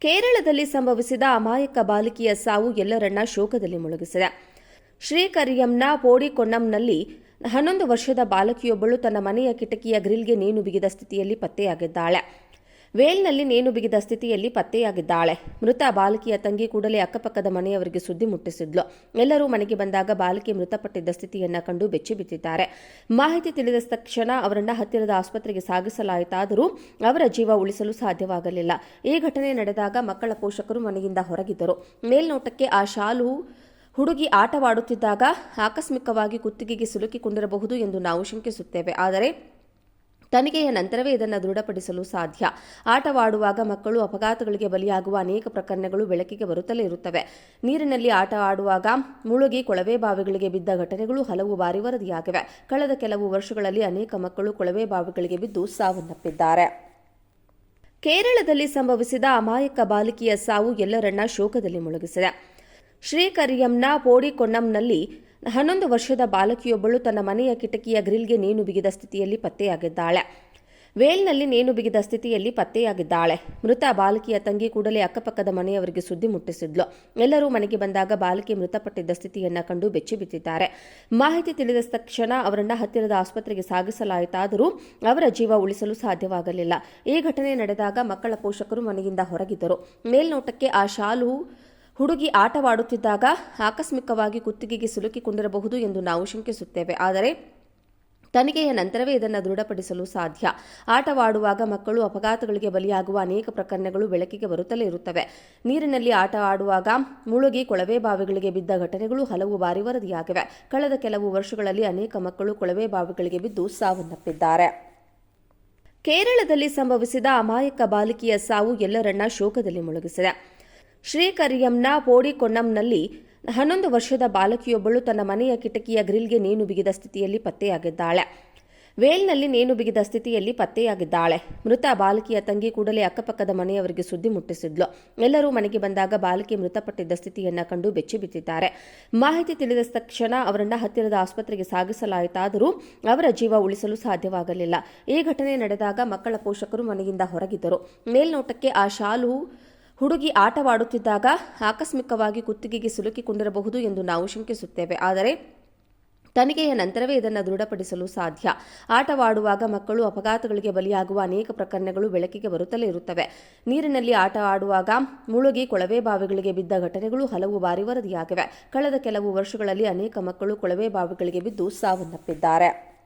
ಕೇರಳದಲ್ಲಿ ಸಂಭವಿಸಿದ ಅಮಾಯಕ ಬಾಲಕಿಯ ಸಾವು ಎಲ್ಲರನ್ನ ಶೋಕದಲ್ಲಿ ಮುಳುಗಿಸಿದೆ. ಶ್ರೀಕರಿಯಂನ ಪೋಡಿಕೊಣ್ಣಂನಲ್ಲಿ ಹನ್ನೊಂದು ವರ್ಷದ ಬಾಲಕಿಯೊಬ್ಬಳು ತನ್ನ ಮನೆಯ ಕಿಟಕಿಯ ಗ್ರಿಲ್ಗೆ ನೇಣು ಬಿಗಿದ ಸ್ಥಿತಿಯಲ್ಲಿ ಪತ್ತೆಯಾಗಿದ್ದಾಳೆ. ವೇಲ್ನಲ್ಲಿ ನೇಣು ಬಿಗಿದ ಸ್ಥಿತಿಯಲ್ಲಿ ಪತ್ತೆಯಾಗಿದ್ದಾಳೆ. ಮೃತ ಬಾಲಕಿಯ ತಂಗಿ ಕೂಡಲೇ ಅಕ್ಕಪಕ್ಕದ ಮನೆಯವರಿಗೆ ಸುದ್ದಿ ಮುಟ್ಟಿಸಿದ್ಲು. ಎಲ್ಲರೂ ಮನೆಗೆ ಬಂದಾಗ ಬಾಲಕಿ ಮೃತಪಟ್ಟಿದ್ದ ಸ್ಥಿತಿಯನ್ನ ಕಂಡು ಬೆಚ್ಚಿ ಬಿದ್ದಿದ್ದಾರೆ. ಮಾಹಿತಿ ತಿಳಿದ ತಕ್ಷಣ ಅವರನ್ನ ಹತ್ತಿರದ ಆಸ್ಪತ್ರೆಗೆ ಸಾಗಿಸಲಾಯಿತಾದರೂ ಅವರ ಜೀವ ಉಳಿಸಲು ಸಾಧ್ಯವಾಗಲಿಲ್ಲ. ಈ ಘಟನೆ ನಡೆದಾಗ ಮಕ್ಕಳ ಪೋಷಕರು ಮನೆಯಿಂದ ಹೊರಗಿದ್ದರು. ಮೇಲ್ನೋಟಕ್ಕೆ ಆ ಶಾಲು ಹುಡುಗಿ ಆಟವಾಡುತ್ತಿದ್ದಾಗ ಆಕಸ್ಮಿಕವಾಗಿ ಕುತ್ತಿಗೆಗೆ ಸಿಲುಕಿಕೊಂಡಿರಬಹುದು ಎಂದು ನಾವು ಶಂಕಿಸುತ್ತೇವೆ. ಆದರೆ ತನಿಖೆಯ ನಂತರವೇ ಇದನ್ನು ದೃಢಪಡಿಸಲು ಸಾಧ್ಯ. ಆಟವಾಡುವಾಗ ಮಕ್ಕಳು ಅಪಘಾತಗಳಿಗೆ ಬಲಿಯಾಗುವ ಅನೇಕ ಪ್ರಕರಣಗಳು ಬೆಳಕಿಗೆ ಬರುತ್ತಲೇ ಇರುತ್ತವೆ. ನೀರಿನಲ್ಲಿ ಆಟ ಆಡುವಾಗ ಮುಳುಗಿ ಕೊಳವೆ ಬಾವಿಗಳಿಗೆ ಬಿದ್ದ ಘಟನೆಗಳು ಹಲವು ಬಾರಿ ವರದಿಯಾಗಿವೆ. ಕಳೆದ ಕೆಲವು ವರ್ಷಗಳಲ್ಲಿ ಅನೇಕ ಮಕ್ಕಳು ಕೊಳವೆ ಬಾವಿಗಳಿಗೆ ಬಿದ್ದು ಸಾವನ್ನಪ್ಪಿದ್ದಾರೆ. ಕೇರಳದಲ್ಲಿ ಸಂಭವಿಸಿದ ಅಮಾಯಕ ಬಾಲಕಿಯ ಸಾವು ಎಲ್ಲರನ್ನ ಶೋಕದಲ್ಲಿ ಮುಳುಗಿಸಿದೆ. ಶ್ರೀಕರಿಯಂನ ಪೋಡಿಕೊಣ್ಣಂನಲ್ಲಿ ಹನ್ನೊಂದು ವರ್ಷದ ಬಾಲಕಿಯೊಬ್ಬಳು ತನ್ನ ಮನೆಯ ಕಿಟಕಿಯ ಗ್ರಿಲ್ಗೆ ನೇಣು ಬಿಗಿದ ಸ್ಥಿತಿಯಲ್ಲಿ ಪತ್ತೆಯಾಗಿದ್ದಾಳೆ. ವೇಲ್ನಲ್ಲಿ ನೇಣು ಬಿಗಿದ ಸ್ಥಿತಿಯಲ್ಲಿ ಪತ್ತೆಯಾಗಿದ್ದಾಳೆ. ಮೃತ ಬಾಲಕಿಯ ತಂಗಿ ಕೂಡಲೇ ಅಕ್ಕಪಕ್ಕದ ಮನೆಯವರಿಗೆ ಸುದ್ದಿ ಮುಟ್ಟಿಸಿದ್ಲು. ಎಲ್ಲರೂ ಮನೆಗೆ ಬಂದಾಗ ಬಾಲಕಿ ಮೃತಪಟ್ಟಿದ್ದ ಸ್ಥಿತಿಯನ್ನು ಕಂಡು ಬೆಚ್ಚಿ ಬಿದ್ದಿದ್ದಾರೆ. ಮಾಹಿತಿ ತಿಳಿದ ತಕ್ಷಣ ಅವರನ್ನು ಹತ್ತಿರದ ಆಸ್ಪತ್ರೆಗೆ ಸಾಗಿಸಲಾಯಿತಾದರೂ ಅವರ ಜೀವ ಉಳಿಸಲು ಸಾಧ್ಯವಾಗಲಿಲ್ಲ. ಈ ಘಟನೆ ನಡೆದಾಗ ಮಕ್ಕಳ ಪೋಷಕರು ಮನೆಯಿಂದ ಹೊರಗಿದ್ದರು. ಮೇಲ್ನೋಟಕ್ಕೆ ಆ ಶಾಲು ಹುಡುಗಿ ಆಟವಾಡುತ್ತಿದ್ದಾಗ ಆಕಸ್ಮಿಕವಾಗಿ ಕುತ್ತಿಗೆಗೆ ಸಿಲುಕಿಕೊಂಡಿರಬಹುದು ಎಂದು ನಾವು ಶಂಕಿಸುತ್ತೇವೆ. ಆದರೆ ತನಿಖೆಯ ನಂತರವೇ ಇದನ್ನು ದೃಢಪಡಿಸಲು ಸಾಧ್ಯ. ಆಟವಾಡುವಾಗ ಮಕ್ಕಳು ಅಪಘಾತಗಳಿಗೆ ಬಲಿಯಾಗುವ ಅನೇಕ ಪ್ರಕರಣಗಳು ಬೆಳಕಿಗೆ ಬರುತ್ತಲೇ ಇರುತ್ತವೆ. ನೀರಿನಲ್ಲಿ ಆಟ ಆಡುವಾಗ ಮುಳುಗಿ ಕೊಳವೆ ಬಾವಿಗಳಿಗೆ ಬಿದ್ದ ಘಟನೆಗಳು ಹಲವು ಬಾರಿ ವರದಿಯಾಗಿವೆ. ಕಳೆದ ಕೆಲವು ವರ್ಷಗಳಲ್ಲಿ ಅನೇಕ ಮಕ್ಕಳು ಕೊಳವೆ ಬಾವಿಗಳಿಗೆ ಬಿದ್ದು ಸಾವನ್ನಪ್ಪಿದ್ದಾರೆ. ಕೇರಳದಲ್ಲಿ ಸಂಭವಿಸಿದ ಅಮಾಯಕ ಬಾಲಿಕೆಯ ಸಾವು ಎಲ್ಲರನ್ನ ಶೋಕದಲ್ಲಿ ಮುಳುಗಿಸಿದೆ. ಶ್ರೀಕರಿಯಂನ ಪೋಡಿಕೊಣ್ಣಂನಲ್ಲಿ ಹನ್ನೊಂದು ವರ್ಷದ ಬಾಲಕಿಯೊಬ್ಬಳು ತನ್ನ ಮನೆಯ ಕಿಟಕಿಯ ಗ್ರಿಲ್ಗೆ ನೇಣು ಬಿಗಿದ ಸ್ಥಿತಿಯಲ್ಲಿ ಪತ್ತೆಯಾಗಿದ್ದಾಳೆ. ವೇಲ್ನಲ್ಲಿ ನೇಣು ಬಿಗಿದ ಸ್ಥಿತಿಯಲ್ಲಿ ಪತ್ತೆಯಾಗಿದ್ದಾಳೆ. ಮೃತ ಬಾಲಕಿಯ ತಂಗಿ ಕೂಡಲೇ ಅಕ್ಕಪಕ್ಕದ ಮನೆಯವರಿಗೆ ಸುದ್ದಿ ಮುಟ್ಟಿಸಿದ್ಲು. ಎಲ್ಲರೂ ಮನೆಗೆ ಬಂದಾಗ ಬಾಲಕಿ ಮೃತಪಟ್ಟಿದ್ದ ಸ್ಥಿತಿಯನ್ನು ಕಂಡು ಬೆಚ್ಚಿ ಬಿದ್ದಿದ್ದಾರೆ. ಮಾಹಿತಿ ತಿಳಿದ ತಕ್ಷಣ ಅವರನ್ನು ಹತ್ತಿರದ ಆಸ್ಪತ್ರೆಗೆ ಸಾಗಿಸಲಾಯಿತಾದರೂ ಅವರ ಜೀವ ಉಳಿಸಲು ಸಾಧ್ಯವಾಗಲಿಲ್ಲ. ಈ ಘಟನೆ ನಡೆದಾಗ ಮಕ್ಕಳ ಪೋಷಕರು ಮನೆಯಿಂದ ಹೊರಗಿದ್ದರು. ಮೇಲ್ನೋಟಕ್ಕೆ ಆ ಶಾಲು ಹುಡುಗಿ ಆಟವಾಡುತ್ತಿದ್ದಾಗ ಆಕಸ್ಮಿಕವಾಗಿ ಕುತ್ತಿಗೆಗೆ ಸಿಲುಕಿಕೊಂಡಿರಬಹುದು ಎಂದು ನಾವು ಶಂಕಿಸುತ್ತೇವೆ. ಆದರೆ ತನಿಖೆಯ ನಂತರವೇ ಇದನ್ನು ದೃಢಪಡಿಸಲು ಸಾಧ್ಯ. ಆಟವಾಡುವಾಗ ಮಕ್ಕಳು ಅಪಘಾತಗಳಿಗೆ ಬಲಿಯಾಗುವ ಅನೇಕ ಪ್ರಕರಣಗಳು ಬೆಳಕಿಗೆ ಬರುತ್ತಲೇ ಇರುತ್ತವೆ. ನೀರಿನಲ್ಲಿ ಆಟ ಆಡುವಾಗ ಮುಳುಗಿ ಕೊಳವೆ ಬಾವಿಗಳಿಗೆ ಬಿದ್ದ ಘಟನೆಗಳು ಹಲವು ಬಾರಿ ವರದಿಯಾಗಿವೆ. ಕಳೆದ ಕೆಲವು ವರ್ಷಗಳಲ್ಲಿ ಅನೇಕ ಮಕ್ಕಳು ಕೊಳವೆ ಬಾವಿಗಳಿಗೆ ಬಿದ್ದು ಸಾವನ್ನಪ್ಪಿದ್ದಾರೆ.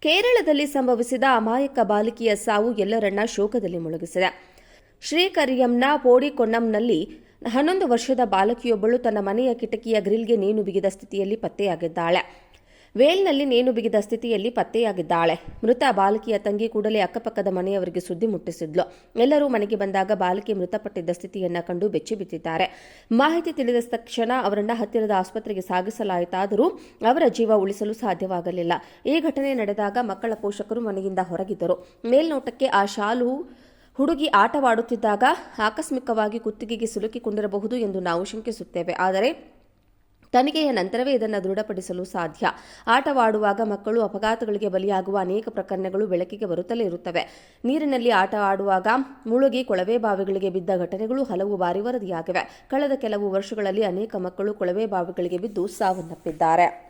ಕೇರಳದಲ್ಲಿ ಸಂಭವಿಸಿದ ಅಮಾಯಕ ಬಾಲಿಕೆಯ ಸಾವು ಎಲ್ಲರನ್ನ ಶೋಕದಲ್ಲಿ ಮುಳುಗಿಸಿದೆ. ಶ್ರೀಕರಿಯಂನ ಪೋಡಿಕೊನ್ನಂನಲ್ಲಿ ಹನ್ನೊಂದು ವರ್ಷದ ಬಾಲಕಿಯೊಬ್ಬಳು ತನ್ನ ಮನೆಯ ಕಿಟಕಿಯ ಗ್ರಿಲ್ಗೆ ನೇಣು ಬಿಗಿದ ಸ್ಥಿತಿಯಲ್ಲಿ ಪತ್ತೆಯಾಗಿದ್ದಾಳೆ. ವೇಲ್ನಲ್ಲಿ ನೇಣು ಬಿಗಿದ ಸ್ಥಿತಿಯಲ್ಲಿ ಪತ್ತೆಯಾಗಿದ್ದಾಳೆ. ಮೃತ ಬಾಲಕಿಯ ತಂಗಿ ಕೂಡಲೇ ಅಕ್ಕಪಕ್ಕದ ಮನೆಯವರಿಗೆ ಸುದ್ದಿ ಮುಟ್ಟಿಸಿದ್ಲು. ಎಲ್ಲರೂ ಮನೆಗೆ ಬಂದಾಗ ಬಾಲಕಿ ಮೃತಪಟ್ಟಿದ್ದ ಸ್ಥಿತಿಯನ್ನ ಕಂಡು ಬೆಚ್ಚಿ ಬಿದ್ದಿದ್ದಾರೆ ಮಾಹಿತಿ ತಿಳಿದ ತಕ್ಷಣ ಅವರನ್ನ ಹತ್ತಿರದ ಆಸ್ಪತ್ರೆಗೆ ಸಾಗಿಸಲಾಯಿತಾದರೂ ಅವರ ಜೀವ ಉಳಿಸಲು ಸಾಧ್ಯವಾಗಲಿಲ್ಲ. ಈ ಘಟನೆ ನಡೆದಾಗ ಮಕ್ಕಳ ಪೋಷಕರು ಮನೆಯಿಂದ ಹೊರಗಿದ್ದರು. ಮೇಲ್ನೋಟಕ್ಕೆ ಆ ಶಾಲು ಹುಡುಗಿ ಆಟವಾಡುತ್ತಿದ್ದಾಗ ಆಕಸ್ಮಿಕವಾಗಿ ಕುತ್ತಿಗೆಗೆ ಸಿಲುಕಿಕೊಂಡಿರಬಹುದು ಎಂದು ನಾವು ಶಂಕಿಸುತ್ತೇವೆ. ಆದರೆ ತನಿಖೆಯ ನಂತರವೇ ಇದನ್ನು ದೃಢಪಡಿಸಲು ಸಾಧ್ಯ. ಆಟವಾಡುವಾಗ ಮಕ್ಕಳು ಅಪಘಾತಗಳಿಗೆ ಬಲಿಯಾಗುವ ಅನೇಕ ಪ್ರಕರಣಗಳು ಬೆಳಕಿಗೆ ಬರುತ್ತಲೇ ಇರುತ್ತವೆ. ನೀರಿನಲ್ಲಿ ಆಟ ಆಡುವಾಗ ಮುಳುಗಿ ಕೊಳವೆ ಬಾವಿಗಳಿಗೆ ಬಿದ್ದ ಘಟನೆಗಳು ಹಲವು ಬಾರಿ ವರದಿಯಾಗಿವೆ. ಕಳೆದ ಕೆಲವು ವರ್ಷಗಳಲ್ಲಿ ಅನೇಕ ಮಕ್ಕಳು ಕೊಳವೆ ಬಾವಿಗಳಿಗೆ ಬಿದ್ದು ಸಾವನ್ನಪ್ಪಿದ್ದಾರೆ.